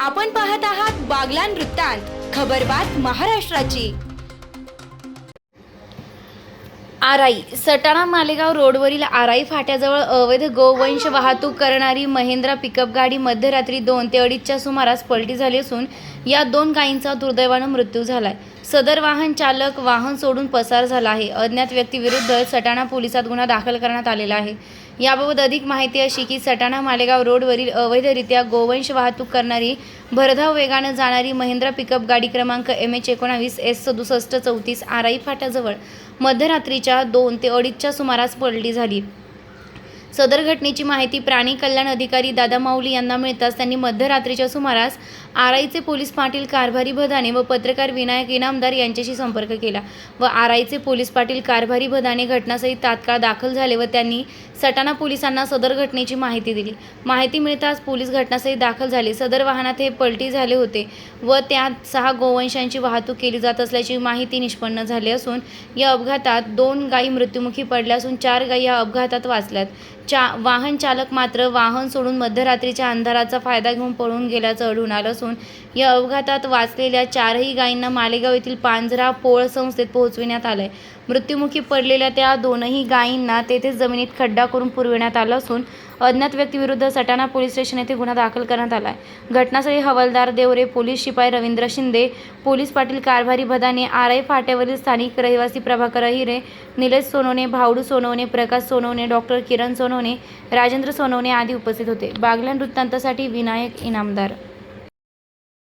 आपण पाहत आहात बागलान वृत्तांत खबरबात महाराष्ट्राची. आराई सटाणा मालेगाव रोडवरील आराई फाट्याजवळ अवैध गोवंश वाहतूक करणारी महिंद्रा पिकअप गाडी मध्यरात्री दोन ते अडीचच्या सुमारास पलटी झाली असून या दोन गायींचा दुर्दैवानं मृत्यू झालाय. सदर वाहन चालक वाहन सोडून पसार झाला आहे. अज्ञात व्यक्तीविरुद्ध सटाणा पोलिसात गुन्हा दाखल करण्यात आलेला आहे. याबाबत अधिक माहिती अशी की सटाणा मालेगाव रोडवरील अवैधरित्या गोवंश वाहतूक करणारी भरधाव वेगानं जाणारी महिंद्रा पिकअप गाडी क्रमांक एम एच एकोणावीस एस सदुसष्ट चौतीस आराई फाट्याजवळ मध्यरात्रीच्या दोन ते अडीचच्या सुमारास पडली झाली. सदर घटनेची माहिती प्राणी कल्याण अधिकारी दादा माऊली यांना मिळताच त्यांनी मध्यरात्रीच्या सुमारास आराईचे पोलीस पाटील कारभारी भदाने व पत्रकार विनायक इनामदार यांच्याशी संपर्क केला व आराईचे पोलीस पाटील कारभारी भदाने घटनास्थळी तात्काळ दाखल झाले व त्यांनी सटाणा पोलिसांना सदर घटनेची माहिती दिली. माहिती मिळताच पोलीस घटनास्थळी दाखल झाले. सदर वाहनात हे पलटी झाले होते व त्यात सहा गोवंशांची वाहतूक केली जात असल्याची माहिती निष्पन्न झाली असून या अपघातात दोन गायी मृत्युमुखी पडल्या असून चार गायी या अपघातात वाचल्यात. चा वाहन चालक मात्र वाहन सोडून मध्यरात्रीच्या अंधाराचा फायदा घेऊन पळून गेल्याचं आढळून आलं असून या अपघातात वाचलेल्या चारही गायींना मालेगाव येथील पांजरा पोळ संस्थेत पोहोचविण्यात आलंय. मृत्युमुखी पडलेल्या त्या दोनही गायींना तेथेच जमिनीत खड्डा करून पुरविण्यात आला असून अज्ञात व्यक्तीविरुद्ध सटाणा पोलीस स्टेशन येथे गुन्हा दाखल करण्यात आला आहे. घटनास्थळी हवालदार देवरे पोलीस शिपाई रवींद्र शिंदे पोलीस पाटील कारभारी भदाने आरआय फाट्यावरील स्थानिक रहिवासी प्रभाकर अहिरे निलेश सोनवणे भावडू सोनवणे प्रकाश सोनवणे डॉक्टर किरण सोनवणे राजेंद्र सोनवणे आदी उपस्थित होते. बागल्यान वृत्तांतासाठी विनायक इनामदार